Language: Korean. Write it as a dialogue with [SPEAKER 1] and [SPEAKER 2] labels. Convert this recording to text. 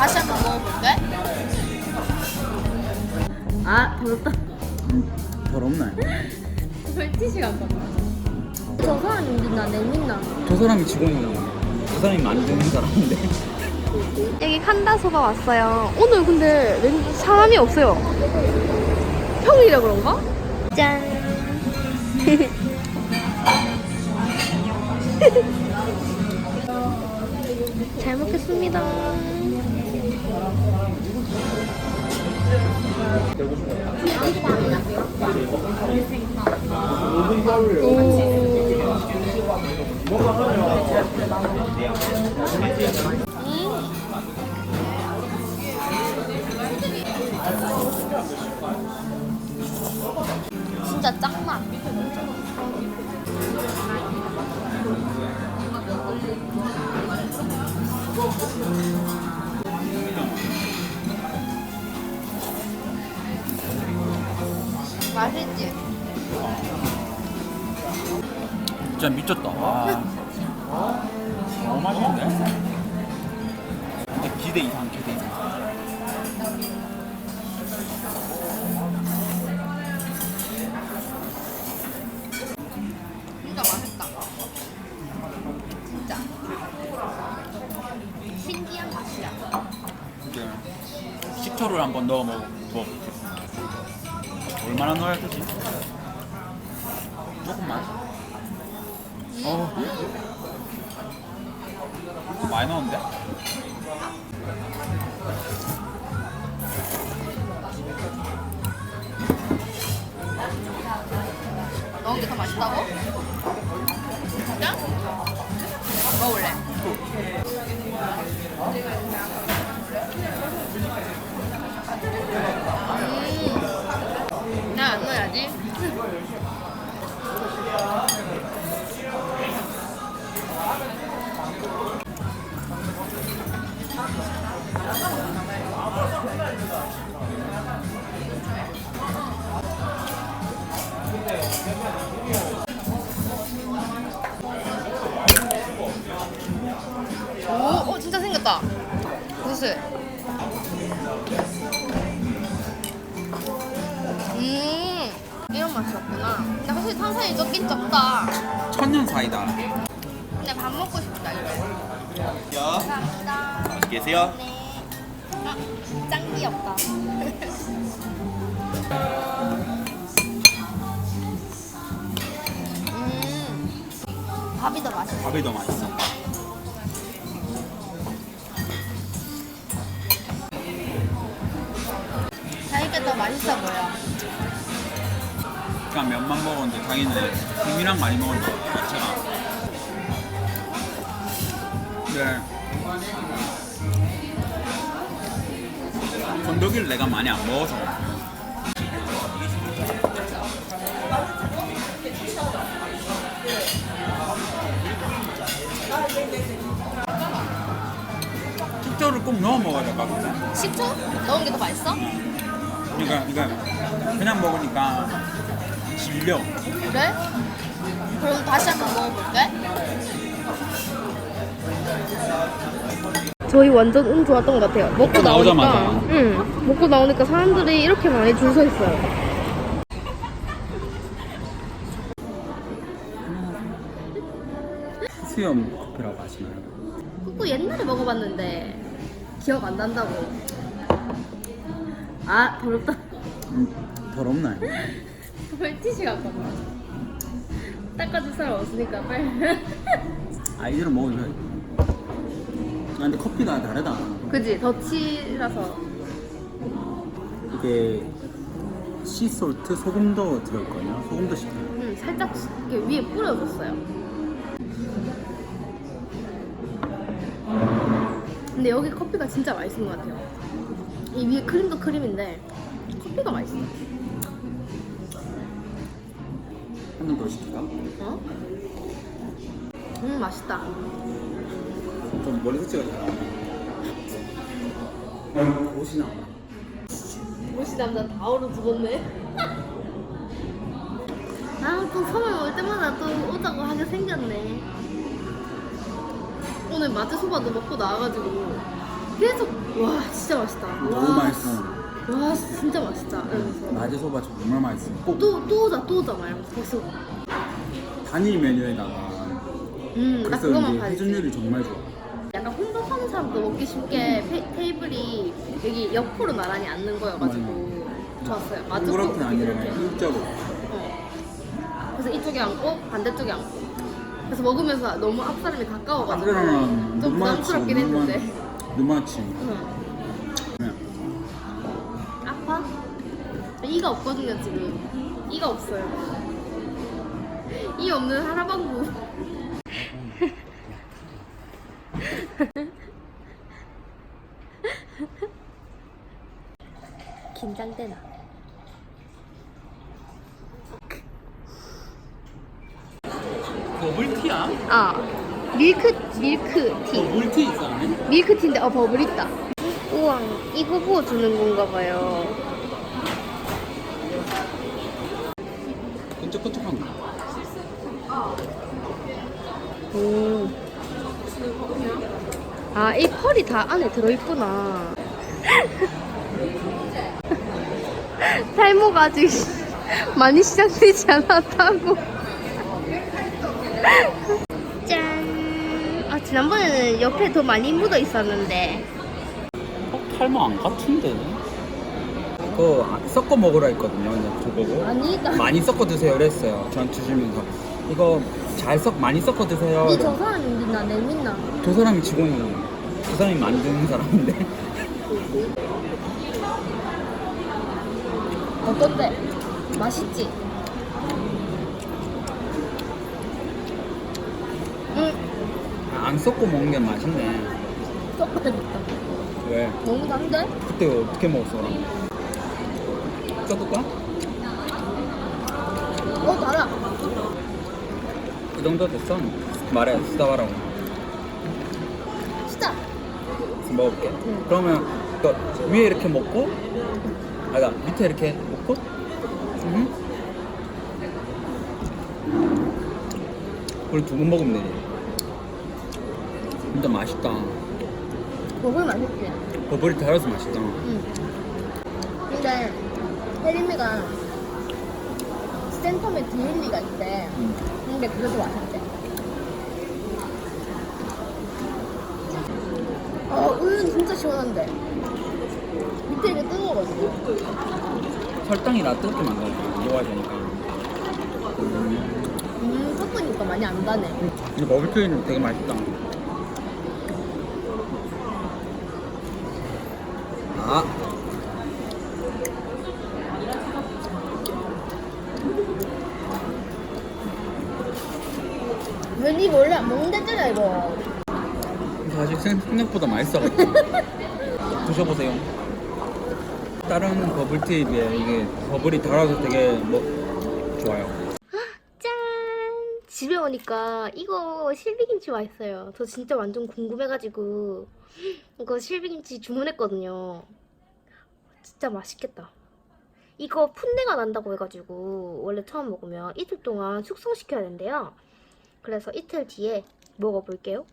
[SPEAKER 1] 다시 한 번 먹어볼게. 아, 더럽다.
[SPEAKER 2] 더럽나요?
[SPEAKER 1] 물티슈 갖고 저 사람이 믿나, 내 믿나?
[SPEAKER 2] 저 사람이 직원이에요. 저 사람이 만드는 사람인데.
[SPEAKER 3] 여기 칸다소가 왔어요. 오늘 근데 왠지 사람이 없어요. 평일이라 그런가? 짠. 잘 먹겠습니다.
[SPEAKER 1] 진짜 짱 맛. 맛있지?
[SPEAKER 2] 진짜 미쳤다. 와. 너무 맛있는데? 근데 기대 이상, 기대 이상.
[SPEAKER 1] 진짜 맛있다. 진짜. 신기한 맛이야.
[SPEAKER 2] 이제 식초를 한번 넣어 먹, 먹. 얼마나 넣어야 되지? 조금만. 어. 많이 넣었는데?
[SPEAKER 1] 넣은 게 더 맛있다고? 진짜? 음, 이런 맛이었구나. 근데 확실히 탄산이 적긴 적다.
[SPEAKER 2] 천년 사이다.
[SPEAKER 1] 근데 밥 먹고 싶다, 이거.
[SPEAKER 2] 야,
[SPEAKER 1] 감사합니다.
[SPEAKER 2] 맛있게 계세요.
[SPEAKER 1] 네. 아, 짱 귀엽다. 음, 밥이 더 맛있어.
[SPEAKER 2] 밥이 더 맛있어. 그냥 면만 먹었는데 자기는 국이랑 많이 먹었는데 자체가. 네. 건더기를 내가 많이 안 먹어서 식초를 꼭 넣어 먹어야 될 것 같은데
[SPEAKER 1] 식초? 넣은 게 더 맛있어?
[SPEAKER 2] 그러니까, 그러니까 그냥 먹으니까 질려
[SPEAKER 1] 그래? 그럼 다시 한번 먹어볼게.
[SPEAKER 3] 저희 완전 운 좋았던 것 같아요. 먹고
[SPEAKER 2] 먹고
[SPEAKER 3] 나오니까,
[SPEAKER 2] 나오자마자.
[SPEAKER 3] 응, 먹고 나오니까 사람들이 이렇게 많이 줄 서 있어요.
[SPEAKER 2] 수염 커피라고 하시나요?
[SPEAKER 1] 그거 옛날에 먹어봤는데 기억 안 난다고. 아, 더럽다.
[SPEAKER 2] 음, 더럽나요?
[SPEAKER 1] 물티슈 갖고 와. 닦아줄 사람 없으니까 빨리.
[SPEAKER 2] 아이들은 돼. 아, 근데 커피가 다르다.
[SPEAKER 1] 그지? 더치라서.
[SPEAKER 2] 이게 시솔트 소금도 들어있거든요. 소금도 씹혀요.
[SPEAKER 1] 음, 살짝 이렇게 위에 뿌려줬어요. 근데 여기 커피가 진짜 맛있는 것 같아요. 이 위에 크림도 크림인데 커피가 맛있어.
[SPEAKER 2] 한번더 시킬까?
[SPEAKER 1] 어? 음 맛있다.
[SPEAKER 2] 좀 머리 잘 나와. 옷이 나와.
[SPEAKER 1] 무시 남자 다 얼어 죽었네. 아또 서울 올 때마다 또 오자고 하게 생겼네. 오늘 마트 소바도 먹고 나와가지고 계속 와 진짜 맛있다.
[SPEAKER 2] 너무
[SPEAKER 1] 와,
[SPEAKER 2] 맛있어.
[SPEAKER 1] 와 진짜 맛있다. 이러면서
[SPEAKER 2] 낮에 소바 정말 맛있어. 꼭
[SPEAKER 1] 또 또 오자 또 오자 말면서 계속
[SPEAKER 2] 단일 메뉴에다가
[SPEAKER 1] 음, 나
[SPEAKER 2] 그래서
[SPEAKER 1] 그거만
[SPEAKER 2] 이게
[SPEAKER 1] 봐야지.
[SPEAKER 2] 회전율이 정말 좋아.
[SPEAKER 1] 약간 혼자 사는 사람도 먹기 쉽게 페, 테이블이 여기 옆으로 나란히 앉는 거여가지고 좋았어요. 마주
[SPEAKER 2] 동그랗게 아니라. 일자로.
[SPEAKER 1] 어. 그래서 이쪽에 앉고 반대쪽에 앉고. 그래서 먹으면서 너무 앞사람이 가까워가지고 좀 부담스럽긴 했는데.
[SPEAKER 2] 눈맞춤.
[SPEAKER 1] 응. 이가 없거든요 지금. 이가 없어요. 이 없는 하나방구. 긴장되나?
[SPEAKER 2] 버블티야?
[SPEAKER 3] 아 밀크 밀크티
[SPEAKER 2] 버블티 있어 안에?
[SPEAKER 3] 밀크티인데 어 버블 있다 우와 이거 부어 주는 건가 봐요
[SPEAKER 2] 끈적끈적한 거.
[SPEAKER 3] 음. 아이 펄이 다 안에 들어있구나 탈모가 아직 많이 시작되지 않았다고 짠! 아 지난번에는 옆에 더 많이 묻어 있었는데
[SPEAKER 2] 어, 탈모 안 같은데? 아- 섞어 먹으라 했거든요. 이제 저보고.
[SPEAKER 1] 아니다.
[SPEAKER 2] 많이 섞어 드세요. 그랬어요. 전 주시면서 이거 잘 섞 많이 섞어 드세요.
[SPEAKER 1] 니 저 사람이 믿나 내 믿나?
[SPEAKER 2] 저 사람이 직원이에요. 저 사람이 만드는 사람인데.
[SPEAKER 1] 어떤데? 맛있지? 응,
[SPEAKER 2] 안 섞어 먹는 게 맛있네.
[SPEAKER 1] 섞어야겠다.
[SPEAKER 2] 왜?
[SPEAKER 1] 너무 단데?
[SPEAKER 2] 그때 어떻게 먹었어? 써볼까?
[SPEAKER 1] 어, 달아.
[SPEAKER 2] 이 정도 됐어. 말해, 쓰다가라고.
[SPEAKER 1] 진짜.
[SPEAKER 2] 먹어볼게.
[SPEAKER 1] 응.
[SPEAKER 2] 그러면 또 위에 이렇게 먹고, 아니다 밑에 이렇게 먹고, 음. 우리 두 번 먹으면 되지. 진짜 맛있다.
[SPEAKER 1] 먹을 맛있지?
[SPEAKER 2] 버블이 달아서 맛있다.
[SPEAKER 1] 응. 근데, 혜림이가 센텀에 디일리가 있대.
[SPEAKER 2] 음.
[SPEAKER 1] 근데 그래도 맛있대. 아, 우유는 진짜 시원한데. 밑에 이게 뜨거워가지고.
[SPEAKER 2] 설탕이 나 뜨겁게 만들어. 먹어야 되니까. 음.
[SPEAKER 1] 음, 섞으니까 많이 안 가네.
[SPEAKER 2] 근데 버블티는 되게 맛있다. 아.
[SPEAKER 1] 왜니 원래 안 먹는댔잖아, 이거.
[SPEAKER 2] 사실 생- 생각보다 맛있어가지고 드셔보세요. 다른 버블티에 비해 이게 버블이 달아서 되게 뭐 좋아요.
[SPEAKER 3] 짠! 집에 오니까 이거 실비김치 맛있어요. 저 진짜 완전 궁금해가지고 이거 실비김치 주문했거든요. 진짜 맛있겠다. 이거 풋내가 난다고 해가지고 원래 처음 먹으면 이틀 동안 숙성시켜야 된대요. 그래서 이틀 뒤에 먹어볼게요.